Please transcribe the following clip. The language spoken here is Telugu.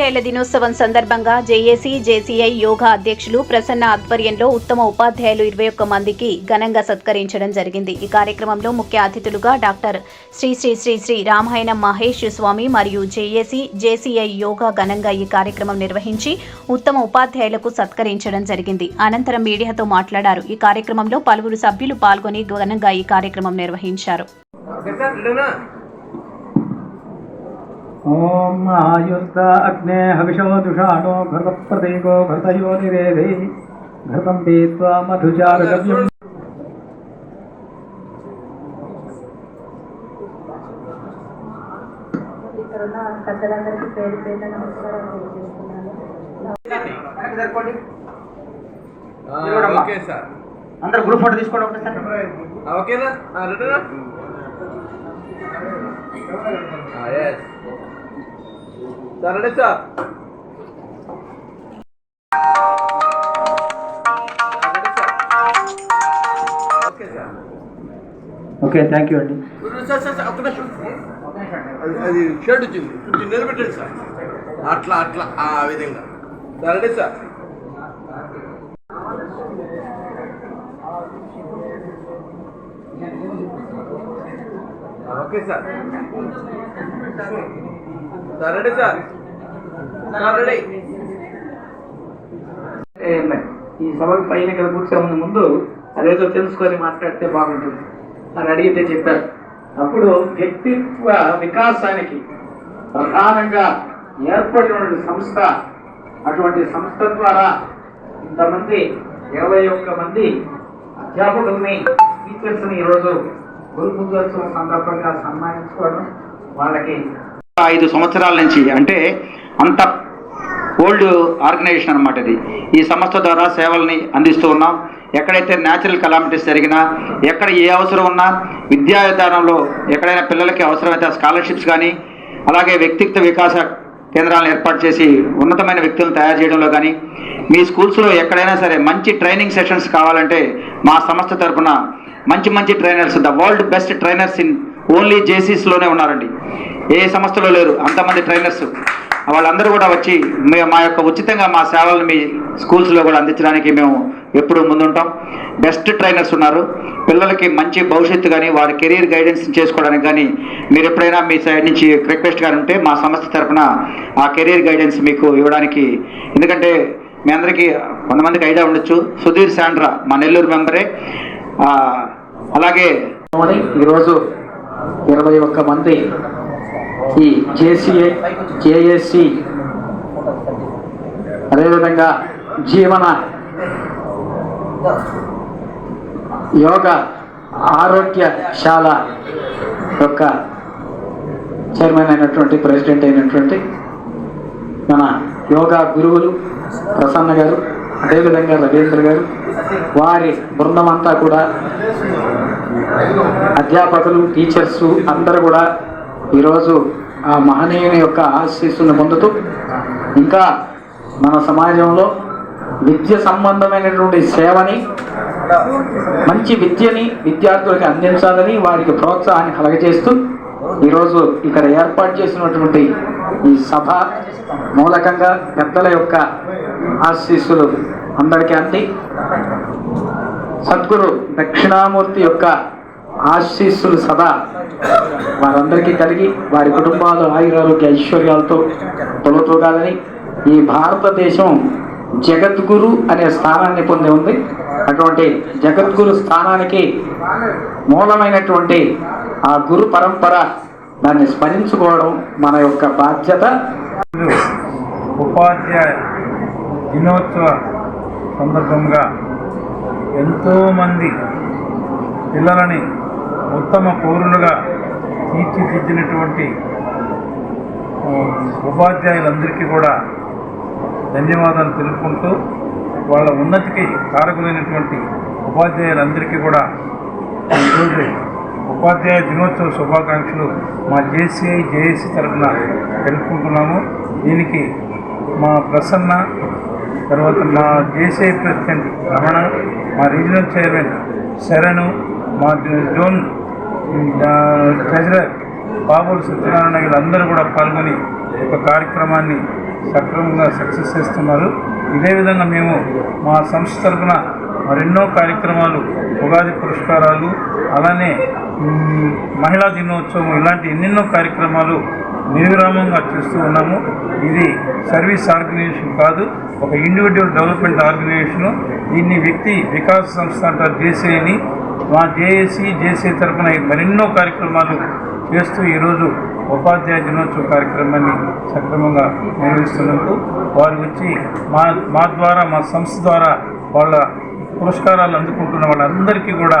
ఉపాధ్యాయుల దినోత్సవం సందర్భంగా జేఏసీ జేసీఐ యోగా అధ్యక్షులు ప్రసన్న ఆధ్వర్యంలో ఉత్తమ ఉపాధ్యాయులు ఇరవై ఒక్క మందికి ఘనంగా సత్కరించడం జరిగింది. ఈ కార్యక్రమంలో ముఖ్య అతిథులుగా డాక్టర్ శ్రీ శ్రీ శ్రీ శ్రీ రామాయణం మహేష్ స్వామి మరియు జేఏసీ జేసీఐ యోగా ఘనంగా ఈ కార్యక్రమం నిర్వహించి ఉత్తమ ఉపాధ్యాయులకు సత్కరించడం జరిగింది. అనంతరం మీడియాతో మాట్లాడారు. ఈ కార్యక్రమంలో పలువురు సభ్యులు పాల్గొని ఘనంగా ఈ కార్యక్రమం నిర్వహించారు. ॐ आयुर्त अग्ने हविषो दुषाणो घृतप्रतीको घृतयो निरेधे घृतं पीत्वा मधुचारगव्यम् ఇక్కడున్న పెద్దలందరికీ పేరు పేరు నమస్కారం తెలియజేస్తున్నాను సరిపోండి ఆ, ఓకే సార్ అందరు గ్రూప్ ఫోటో తీసుకోండి ఒకటేసారి ఆ, ఓకేనా ఆ, రెడీనా yes sir sir okay thank you అండి అది షర్ట్ వచ్చింది కొంచెం నిలబెట్టండి సార్ అట్లా అట్లా ఆ విధంగా. Sir sir okay sir. Sir. Sir sir ఈ సభకు పైన ఇక్కడ కూర్చోమని ముందు అదేదో తెలుసుకొని మాట్లాడితే బాగుంటుంది. అని అడిగితే చెప్పారు. అప్పుడు వ్యక్తిత్వ వికాసానికి ప్రధానంగా ఏర్పడిన సంస్థ అటువంటి సంస్థ ద్వారా ఇంతమంది ఇరవై ఒక్క మంది అధ్యాపకుల్ని టీచర్స్ని ఈరోజు గురు సందర్భంగా సన్మానించుకోవడం వాళ్ళకి ఐదు సంవత్సరాల నుంచి అంటే అంత ఓల్డ్ ఆర్గనైజేషన్ అనమాట ఇది. ఈ సంస్థ ద్వారా సేవల్ని అందిస్తూ ఉన్నాం. ఎక్కడైతే న్యాచురల్ కలామిటీస్ జరిగినా ఎక్కడ ఏ అవసరం ఉన్నా విద్యా విధానంలో ఎక్కడైనా పిల్లలకి అవసరమైతే స్కాలర్షిప్స్ కానీ అలాగే వ్యక్తిత్వ వికాస కేంద్రాలను ఏర్పాటు చేసి ఉన్నతమైన వ్యక్తులను తయారు చేయడంలో కానీ మీ స్కూల్స్లో ఎక్కడైనా సరే మంచి ట్రైనింగ్ సెషన్స్ కావాలంటే మా సంస్థ తరపున మంచి మంచి trainers the world best trainers in only జేసీస్లోనే ఉన్నారండి. ఏ సంస్థలో లేరు అంతమంది ట్రైనర్స్ వాళ్ళందరూ కూడా వచ్చి మా యొక్క ఉచితంగా మా సేవలను మీ స్కూల్స్లో కూడా అందించడానికి మేము ఎప్పుడూ ముందుంటాం. బెస్ట్ ట్రైనర్స్ ఉన్నారు. పిల్లలకి మంచి భవిష్యత్తు కానీ వారి కెరీర్ గైడెన్స్ చేసుకోవడానికి కానీ మీరు ఎప్పుడైనా మీ సైడ్ నుంచి రిక్వెస్ట్ కానీ ఉంటే మా సంస్థ తరఫున ఆ కెరీర్ గైడెన్స్ మీకు ఇవ్వడానికి. ఎందుకంటే మీ అందరికీ కొంతమందికి ఐడియా ఉండొచ్చు. సుధీర్ శాండ్రా మా నెల్లూరు మెంబరే. అలాగే ఈరోజు ఇరవై ఒక్క మంది ఈ జేసీఏ జేఏసి అదేవిధంగా జీవన యోగ ఆరోగ్యశాల యొక్క చైర్మన్ అయినటువంటి ప్రెసిడెంట్ అయినటువంటి మన యోగా గురువులు ప్రసన్న గారు అదేవిధంగా రవీంద్ర గారు వారి బృందం అంతా కూడా అధ్యాపకులు టీచర్స్ అందరూ కూడా ఈరోజు ఆ మహనీయుని యొక్క ఆశీస్సును పొందుతూ ఇంకా మన సమాజంలో విద్య సంబంధమైనటువంటి సేవని మంచి విద్యని విద్యార్థులకు అందించాలని వారికి ప్రోత్సాహాన్ని కలగజేస్తూ ఈరోజు ఇక్కడ ఏర్పాటు చేసినటువంటి ఈ సభ మూలకంగా పెద్దల యొక్క ఆశీస్సులు అందరికీ అంది. సద్గురు దక్షిణామూర్తి యొక్క ఆశీస్సులు సదా వారందరికీ కలిగి వారి కుటుంబాలు ఆయురారోగ్య ఐశ్వర్యాలతో తొలతూగాలని ఈ భారతదేశం జగద్గురు అనే స్థానాన్ని పొంది ఉంది. అటువంటి జగద్గురు స్థానానికి మూలమైనటువంటి ఆ గురు పరంపర దాన్ని స్మరించుకోవడం మన యొక్క బాధ్యత. ఉపాధ్యాయ దినోత్సవ సందర్భంగా ఎంతోమంది పిల్లలని ఉత్తమ పౌరులుగా తీర్చిదిద్దినటువంటి ఉపాధ్యాయులందరికీ కూడా ధన్యవాదాలు తెలుపుకుంటూ వాళ్ళ ఉన్నతికి కారకులైనటువంటి ఉపాధ్యాయులందరికీ కూడా ఈరోజు ఉపాధ్యాయ దినోత్సవ శుభాకాంక్షలు మా జేసీఐ జేఏసీ తరఫున తెలుపుకుంటున్నాము. దీనికి మా ప్రసన్న తర్వాత మా జేసీఐ ప్రెసిడెంట్ రమణ మా రీజనల్ చైర్మన్ శరణు మా జోన్ ట్రెజరర్ బాబులు సత్యనారాయణ వీళ్ళందరూ కూడా పాల్గొని ఒక కార్యక్రమాన్ని సక్రమంగా సక్సెస్ చేస్తున్నారు. ఇదే విధంగా మేము మా సంస్థ తరఫున మరెన్నో కార్యక్రమాలు ఉగాది పురస్కారాలు అలానే మహిళా దినోత్సవం ఇలాంటి ఎన్నెన్నో కార్యక్రమాలు నిర్విరామంగా చేస్తూ ఉన్నాము. ఇది సర్వీస్ ఆర్గనైజేషన్ కాదు ఒక ఇండివిజువల్ డెవలప్మెంట్ ఆర్గనైజేషను. దీన్ని వ్యక్తి వికాస సంస్థ అంటారు జేసీని మా జేఏసీ జేసీ తరఫున మరెన్నో కార్యక్రమాలు చేస్తూ ఈరోజు ఉపాధ్యాయ దినోత్సవ కార్యక్రమాన్ని సక్రమంగా నిర్వహిస్తున్నందుకు వారు వచ్చి మా మా ద్వారా మా సంస్థ ద్వారా వాళ్ళ పురస్కారాలు అందుకుంటున్న వాళ్ళందరికీ కూడా